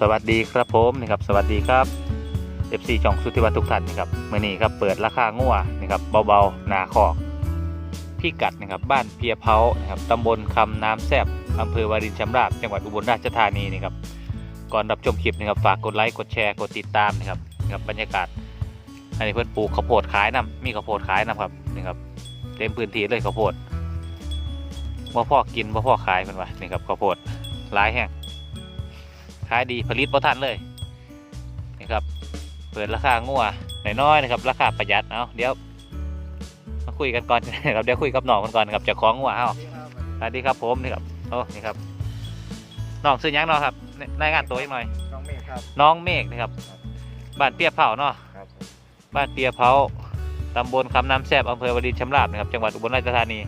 สวัสดีครับผมนะครับสวัสดีครับ FC ช่องสุทธิวัฒน์ทุกท่านนะครับเมื่อนี้ครับเปิดราคางัวนะครับเบาๆหนาคอกพี่กัดนะครับบ้านเพียเผานะครับตำบลคำน้ำแซบอำเภอวารินชำราบจังหวัดอุบลราชธานีนะครับก่อนรับชมคลิปนะครับฝากกดไลค์กดแชร์กดติดตามนะครับนะครับบรรยากาศอันนี้เพื่อนปลูกข้าวโพดขายนํมีข้าวโพดขายนะครับนี่ครับเต็มพื้นที่เลยข้าวโพดว่าพ่อกินว่าพ่อขายเป็นวะนี่ครับข้าวโพดหลายแห้ง ขายดีผลิตบ่ทันเลยนี่ครับเปิดราคางัวน้อยๆนะครับราคาประหยัดเอาเดี๋ยวมาคุยกันก่อนนะครับเดี๋ยวคุยกับน้องกันก่อนนะครับเจะคล้าของงัวเอ้าสวัสดีครับผมนี่ครับโอ้นี่ครับน้องซื้อหยังเนาะครับรายงานตัวยังหน่อย น้องเมฆครับน้องเมฆนะครับบ้านเปียเผาเนาะครับบ้านเปียเผาตำบลคำน้ำแซบอำเภอวารินชำราบนะครับจังหวัดอุบลราชธานี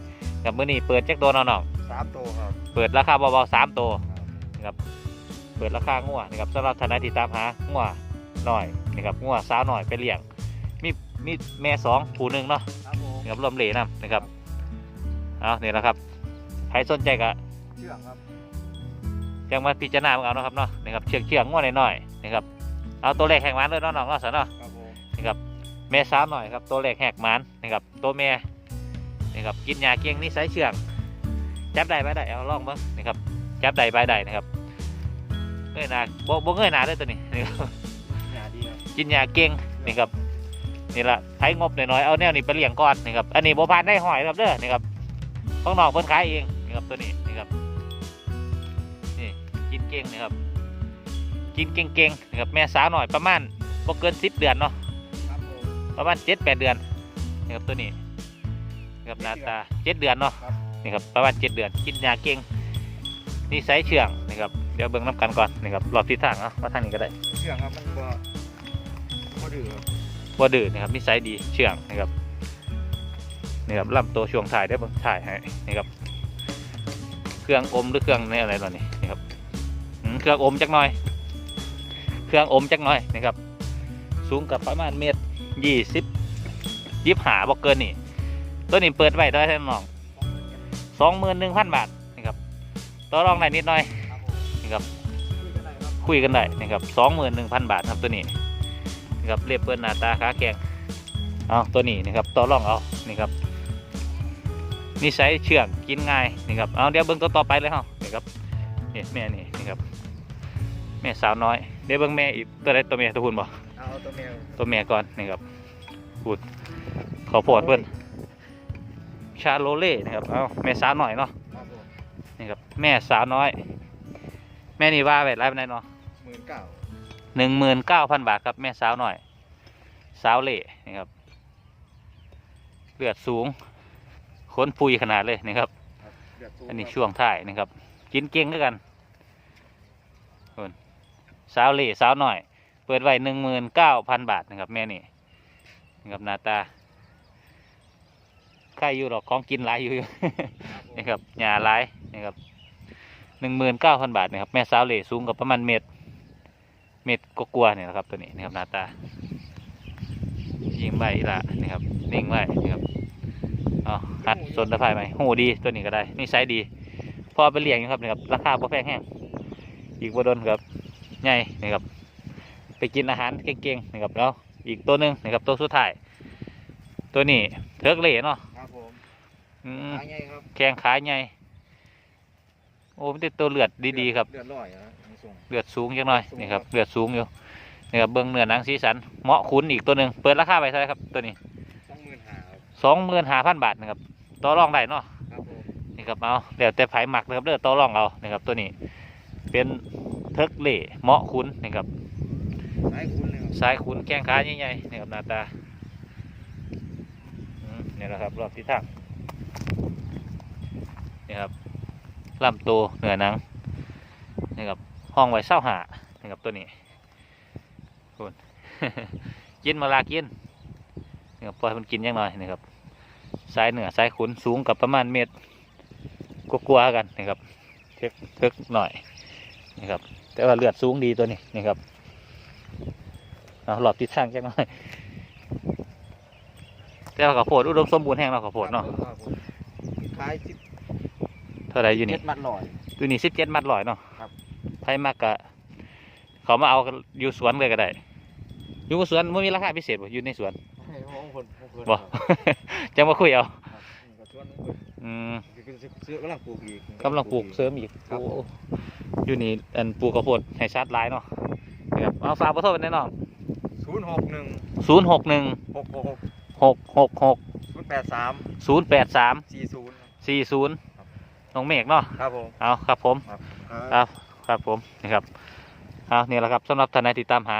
กับมื้อนี้เปิดแจ็คตัวน้องสามตัวครับๆเปิดราคาเบาๆสามตัวนะครับ เปิดราคางัวนะครับสำหรับทนายที่ตามหางัวหน่อยนะครับงัวสาวหน่อยไปเลี้ยง มีมีแม่สองผู้หนึ่งเนาะครับผมนะครับรวมเหลนํนะครับเอาเนี่ยนะครับใครสนใจก็เชื่องครับยังมาพิจารณาเอาเนาะครับเนาะนะครับเชือกเชือกงัวหน่อยๆนะครับเอาตัวแรกแหกมันเลยเนาะน้องเนาะสนเนาะครับผมนะครับแม่สาวหน่อยครับตัวแรกแหกมันนะครับตัวแม่นะครับกินยาเกี้ยงนี่ใส่เชือกจับได้ไปได้เอาลองเบ้างนะครับจับได้ไปได้นะครับ เงยหน้าบ่บ่เงยหน้าเลยตัวนี้นะครับหนาดีครับกินยาเก่งนี่ครับนี่ละใช้งบหน่อยๆเอาแนวนี้ไปเลี้ยงก่อนนี่ครับอันนี้โบพานได้หอยครับเด้อนี่ครับข้างนอกเพิ่นขายเองนี่ครับตัวนี้นี่ครับนี่กินเก่งนี่ครับ กินเก่งๆนี่ครับแม่สาวหน่อยประมาณบ่เกินสิบเดือนเนาะครับผมประมาณเจ็ดแปดเดือนนี่ครับตัวนี้นี่ครับหน้าตาเจ็ดเดือนเนาะครับ นี่ครับประมาณเจ็ดเดือนกินยาเก่งนี่ไซส์เชื่องนี่ครับ เดี๋ยวเบิ่งน้ำกันก่อนนี่ครับรอบทิศทางเนาะว่าทางนี้ก็ได้เชื่องครับมันบ่บ่ดื้อครับบ่ดื้อนะครับนิสัยดีเชื่องนะครับนี่ครับลำตัวช่วงถ่ายได้บ้างถ่ายให้นี่ครับเครื่องอมหรือเครื่องนี่อะไรตอนนี้นี่ครับอืมเครื่องอมจักหน่อย เครื่องอมจักหน่อยนะครับ สูงกับประมาณเมตรยี่สิบยี่หาบอกเกินนี่ตัวนี้เปิดไว้ได้ท่านน้องสองหมื่นหนึ่งพันบาทนะครับต่อรองได้นิดหน่อยครับผม นี่ครับคุยกันได้ครับคุยกันได้นะครับสองหมื่นหนึ่งพันบาทครับตัวนี้นะครับเรียบเปิ้ลหน้าตาขาแข็งเอาตัวนี้นะครับต่อรองเอานี่ครับนิสัยเชื่องกินง่ายนี่ครับเอาเดี๋ยวเบิ้งตัวต่อไปเลยเฮานี่ครับนี่แม่นี่นี่ครับแม่สาวน้อยเดี๋ยวเบิ้งแม่อีกตัวใดตัวแม่ตัวหุ่นบ่เอาตัวแมวตัวแม่ก่อนนี่ครับพูดขอโพดเพิ่นชาโลเล่นะครับเอาแม่สาวน้อยเนาะครับผมนี่ครับแม่สาวน้อย แม่นี่ว่าไว้ไรเป็นไรเนาะหมื่นเก้าหนึ่งหมื่นเก้าพันบาทครับแม่สาวหน่อย สาวเล่นี่ครับ เลือดสูงขนปุยขนาดเลยนี่ครับครับเดือดสูงอันนี้ครับช่วงท้ายนี่ครับ กินเก่งด้วยกันคนสาวเล่สาวหน่อย เปิดไว้หนึ่งหมื่นเก้าพันบาทนะครับ แม่นี่นี่ครับหน้าตาใครอยู่หรอกของกินหลายอยู่ครับผมนี่ครับหญ้าหลายนี่ครับ หนึ่งหมื่นเก้าพันบาทนะครับแม่สาวเหล่สูงกับประมาณเมตร เมตรก็กลัวาๆเนี่ยนะครับตัวนี้นะครับหน้าตา ยิงใบละนี่ครับนิ่งไว้นี่ครับเอาหัดสนตะไคร้ไหมหูดีตัวนี้ก็ได้นี่ไซส์ดี พอไปเลี้ยงอยู่ครับนี่ครับราคาพอแพงแห้งอีกบดนครับใหญ่นี่ครับ ไปกินอาหารเก่งๆนี่ครับแล้วอีกตัวหนึ่งนี่ครับตัวสุดท้ายตัวนี้เทิร์กเหล่เนาะครับผมอืมขายไงครับแข้งขาใหญ่ โอ้มันติดตัวเลือดดีๆครับเดือดร้อยนะมีส่งเลือดสูงจังหน่อยสูงนี่ครับครับเลือดสูงอยู่นี่ครับเบิ้งเนื้อหนังสีสันเหมาะคุ้นอีกตัวหนึ่งเปิดราคาไปเท่าไหรครับตัวนี้สองหมื่นห้าครับสองหมื่นห้าพันบาทนะครับต่อรองได้เนาะครับผมนี่ครับเอาเดี๋ยวแต่ไผหมักนะครับเด้อต่อรองเอานะครับตัวนี้ เป็นเทิร์กเล่เหมาะคุ้นนี่ครับสายคุณเลยครับสายคุ้นแข้งขาใหญ่ๆนี่ครับหน้าตาอืมนี่แหละครับรอบที่ทางนี่ครับ ลำตัวเหนือหนังนี่ครับห้องไว้เศร้าหานี่ครับตัวนี้คุณกินมาลากินนี่ครับปล่อยมันกินยังหน่อยนี่ครับสายเหนือสายขุนสูงกับประมาณเมตรกลัวๆกันนี่ครับเท็กเท็กหน่อยนี่ครับ แต่ว่าเลือดสูงดีตัวนี้นี่ครับเอาหลอดติดทางจังหน่อยแต่ว่าข้าวโพดอุดมสมบูรณ์แห้งเนาะข้าวโพดเนาะครับผมขายสิบ ท่าไรอยู่นี่เจ็ดมัดลอย อยู่นี่สิบเจ็ดมัดลอยเนาะครับไพ่มากกะเขามาเอาอยู่สวนเลยก็ได้ อยู่สวนไม่มีราคาพิเศษบ่อยู่ในสวนให้ห้องคนห้องคนบ่จะมาคุยเอาครับนี่ก็ชวนเพิ่นอืมคือซื้อกำลังปลูกอีกกำลังปลูกเสริมอีกครับโอ้อยู่นี่อันปลูกข้าวโพดให้ชาร์จไลน์เนาะนะครับเอาฝากขอโทษแน่นอนศูนย์หกหนึ่งศูนย์หกหนึ่งหกหกหกหกหกหกศูนย์แปดสามศูนย์แปดสามสี่ศูนย์สี่ศูนย์ครับ น้องเมฆเนาะครับผมเอาครับผมครับครับครับผมนะครับเอานี่แหละครับสำหรับทนายติดตามหา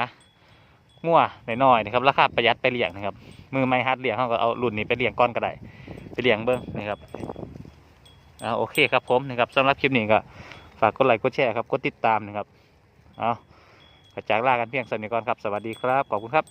งัวน้อยๆนะครับราคาประหยัดไปเลี้ยงนะครับมือไม่ฮัดเลี้ยงเขาก็เอารุ่นนี้ไปเลี้ยงก้อนก็ได้ไปเลี้ยงเบิ้งนะครับเอาโอเคครับผมนะครับสำหรับคลิปนี้ก็ฝากกดไลค์กดแชร์ครับกดติดตามนะครับเอากระจากลากันเพียงสนิทก่อนครับ สวัสดีครับ ขอบคุณครับ